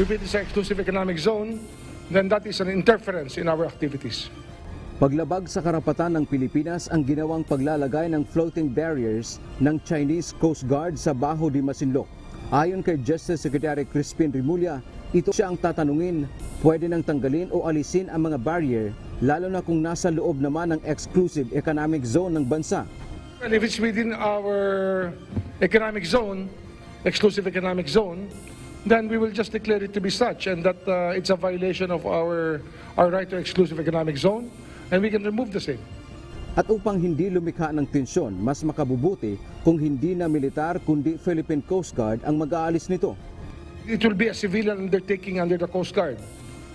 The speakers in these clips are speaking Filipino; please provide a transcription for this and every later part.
If it is an exclusive economic zone, then that is an interference in our activities. Paglabag sa karapatan ng Pilipinas ang ginawang paglalagay ng floating barriers ng Chinese Coast Guard sa Baho de Masinloc. Ayon kay Justice Secretary Crispin Rimulya, ito siya ang tatanungin, pwede nang tanggalin o alisin ang mga barrier lalo na kung nasa loob naman ng exclusive economic zone ng bansa. And if it's within our economic zone, exclusive economic zone, then we will just declare it to be such and that uh, it's a violation of our, our right to exclusive economic zone and we can remove the same. At upang hindi lumikha ng tensyon, mas makabubuti kung hindi na militar kundi Philippine Coast Guard ang mag-aalis nito. It will be a civilian undertaking under the Coast Guard.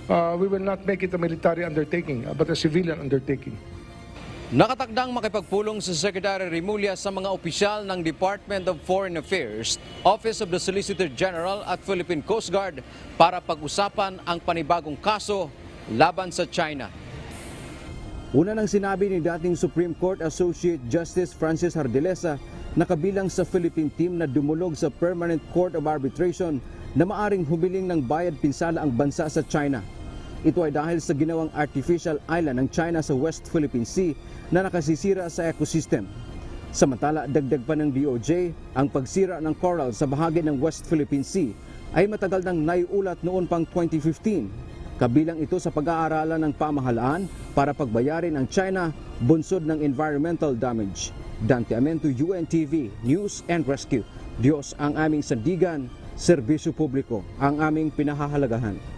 Uh, we will not make it a military undertaking, uh, but a civilian undertaking. Nakatakdang makipagpulong si Secretary Rimulya sa mga opisyal ng Department of Foreign Affairs, Office of the Solicitor General at Philippine Coast Guard para pag-usapan ang panibagong kaso laban sa China. Una nang sinabi ni dating Supreme Court Associate Justice Francis Hardelesa na kabilang sa Philippine team na dumulog sa Permanent Court of Arbitration na maaring humiling ng bayad pinsala ang bansa sa China. Ito ay dahil sa ginawang artificial island ng China sa West Philippine Sea na nakasisira sa ecosystem. Samantala, dagdag pa ng DOJ, ang pagsira ng coral sa bahagi ng West Philippine Sea ay matagal nang naiulat noon pang 2015. Kabilang ito sa pag-aaralan ng pamahalaan para pagbayarin ang China bunsod ng environmental damage. Dante Amento, UNTV, News and Rescue. Diyos ang aming sandigan, serbisyo publiko ang aming pinahahalagahan.